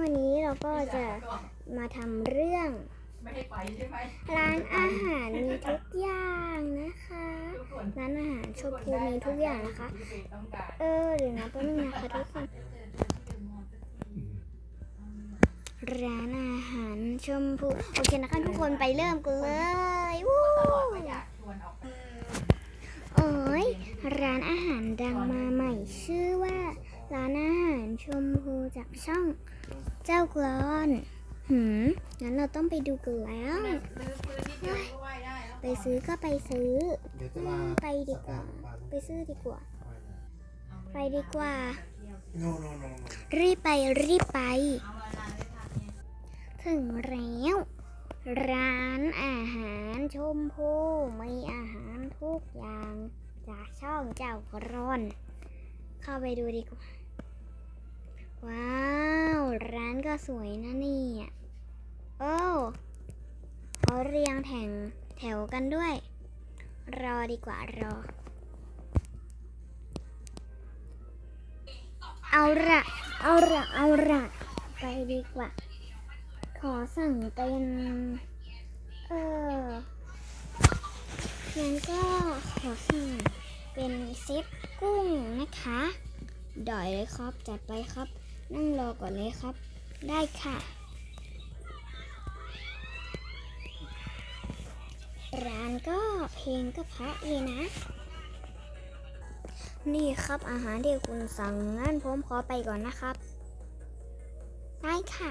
วันนี้เราก็จะมาทำเรื่องร้านอาหารมีทุกอย่างนะคะ ร้านอาหารชมพูมีทุกอย่างนะคะ เออเดี๋ยวนะแป๊บนึงนะคะทุกคนร้านอาหารชมพูโอเคนะคะทุกคนไปเริ่มกันเลยวู้ตลอดว่าอยากชวนออกไปโอ้ยร้านอาหารดังมาใหม่ชื่อว่า ร้านอาหารชมพูจากช่องเจ้ากรอนหืมงั้นเราต้องไปดูกันแล้วซื้อปืนที่เดียวก็ไหว้ได้แล้วไปซื้อก็ไปซื้อเดี๋ยวจะอืมามไปดีกว่า ไปซื้อดีกว่า ไปดีกว่าโนโนโนโนรีบไปรีบไปเอามานานไม่ทันเนี่ยถึงแล้ว ร้านอาหารชมพูมีอาหารทุกอย่าง จากช่องเจ้ากรอน เข้าไปดูดีกว่า ว้าว ร้านก็สวยนะนี่โอ้เขาเรียงแถงแถวกันด้วย รอดีกว่ารอ เอาละเอาละเอาละไปดีกว่า ขอสั่งเป็นเอองั้นก็ขอสั่งเป็นเซตกุ้งนะคะได้เลยครับ จัดไปครับ นั่งรอก่อนเลยครับ ได้ค่ะ ร้านก็เพลงก็เพราะเลยนะ นี่ครับอาหารที่คุณสั่งงั้นผมขอไปก่อนนะครับ ได้ค่ะ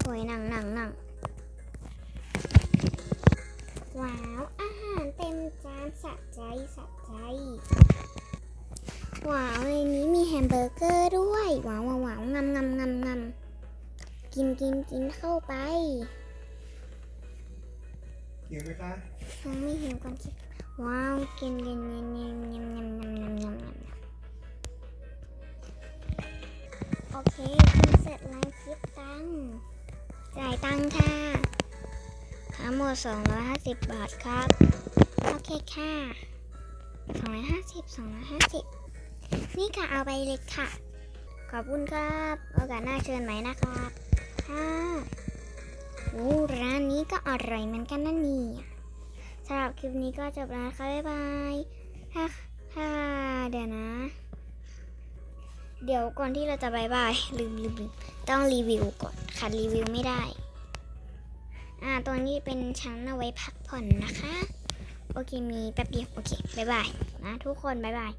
โอยนั่งนั่งนั่งว้าว มีแฮมเบอร์เกอร์ด้วยว้าวว้าวว้าวงำงำงำงำกินกินกินเข้าไปหิวไหมคะยังไม่หิวก่อนสิว้าวกินกินกินกินกินกินกินกินกินกินโอเคกินเสร็จแล้วคิดตังค์จ่ายตังค์ค่ะทั้งหมด250 บาทครับ โอเคค่ะ250 250 นี่ค่ะเอาไปเลยค่ะ ขอบคุณครับโอกาสหน้าเชิญใหม่นะครับค่ะโอ้ร้านนี้ก็อร่อยเหมือนกันนะเนี่ยสำหรับคลิปนี้ก็จบแล้วนะคะบ๊ายบายถ้าถ้าเดี๋ยวนะ เดี๋ยวก่อนที่เราจะบายบายลืมลืมลมต้องรีวิวก่อนขาดรีวิวไม่ได้อ่าตรงนี้เป็นชั้นเอาไว้พักผ่อนนะคะ โอเคมีแป๊บเดียวโอเคบายบายนะทุกคนบายบาย